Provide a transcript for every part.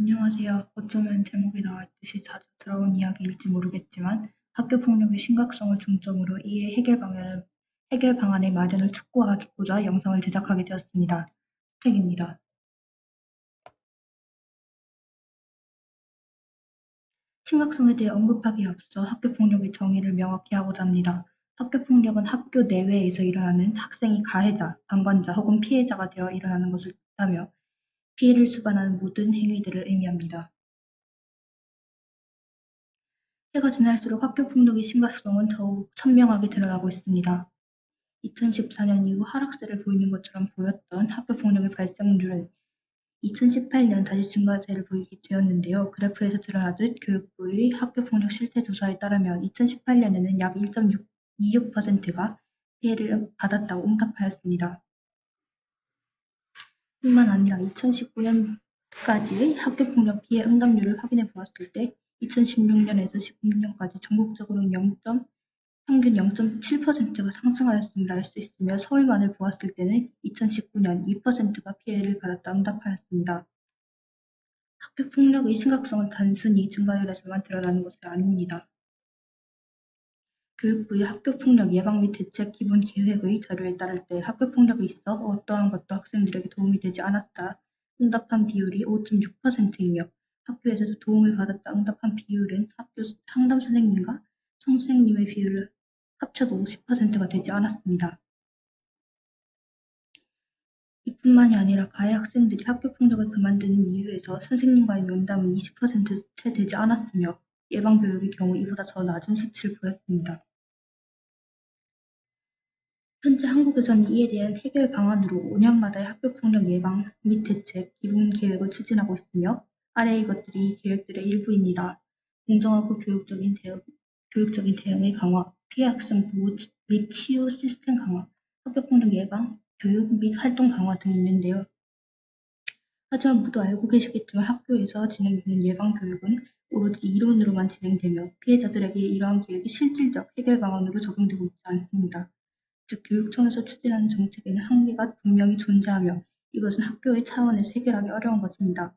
안녕하세요. 어쩌면 제목에 나와 있듯이 자주 들어온 이야기일지 모르겠지만 학교 폭력의 심각성을 중점으로 이에 해결 방안을, 해결 방안의 마련을 촉구하고자 영상을 제작하게 되었습니다. 스택입니다. 심각성에 대해 언급하기에 앞서 학교 폭력의 정의를 명확히 하고자 합니다. 학교 폭력은 학교 내외에서 일어나는 학생이 가해자, 방관자 혹은 피해자가 되어 일어나는 것을 뜻하며 피해를 수반하는 모든 행위들을 의미합니다. 해가 지날수록 학교 폭력의 심각성은 더욱 선명하게 드러나고 있습니다. 2014년 이후 하락세를 보이는 것처럼 보였던 학교 폭력의 발생률은 2018년 다시 증가세를 보이게 되었는데요. 그래프에서 드러나듯 교육부의 학교 폭력 실태 조사에 따르면 2018년에는 약 1.26%가 피해를 받았다고 응답하였습니다. 뿐만 아니라 2019년까지의 학교폭력 피해 응답률을 확인해 보았을 때 2016년에서 16년까지 전국적으로 0. 평균 0.7%가 상승하였음을 알 수 있으며 서울만을 보았을 때는 2019년 2%가 피해를 받았다 응답하였습니다. 학교 폭력의 심각성은 단순히 증가율에서만 드러나는 것이 아닙니다. 교육부의 학교폭력 예방 및 대책 기본 계획의 자료에 따를 때 학교폭력이 있어 어떠한 것도 학생들에게 도움이 되지 않았다 응답한 비율이 5.6%이며 학교에서도 도움을 받았다 응답한 비율은 학교 상담 선생님과 선생님의 비율을 합쳐도 50%가 되지 않았습니다. 이뿐만이 아니라 가해 학생들이 학교 폭력을 그만두는 이유에서 선생님과의 면담은 20%채 되지 않았으며 예방교육의 경우 이보다 더 낮은 수치를 보였습니다. 현재 한국에서는 이에 대한 해결 방안으로 5년마다의 학교폭력 예방 및 대책 기본 계획을 추진하고 있으며 아래 이것들이 이 계획들의 일부입니다. 공정하고 교육적인 대응, 교육적인 대응의 강화, 피해 학생 보호 및 치유 시스템 강화, 학교폭력 예방, 교육 및 활동 강화 등이 있는데요. 하지만 모두 알고 계시겠지만 학교에서 진행되는 예방 교육은 오로지 이론으로만 진행되며 피해자들에게 이러한 계획이 실질적 해결 방안으로 적용되고 있지 않습니다. 즉 교육청에서 추진하는 정책에는 한계가 분명히 존재하며 이것은 학교의 차원에서 해결하기 어려운 것입니다.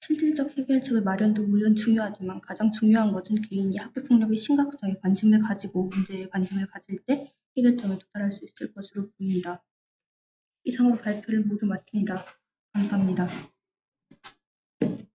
실질적 해결책의 마련도 물론 중요하지만 가장 중요한 것은 개인이 학교폭력의 심각성에 관심을 가지고 문제에 관심을 가질 때 해결점에 도달할 수 있을 것으로 보입니다. 이상으로 발표를 모두 마칩니다. 감사합니다.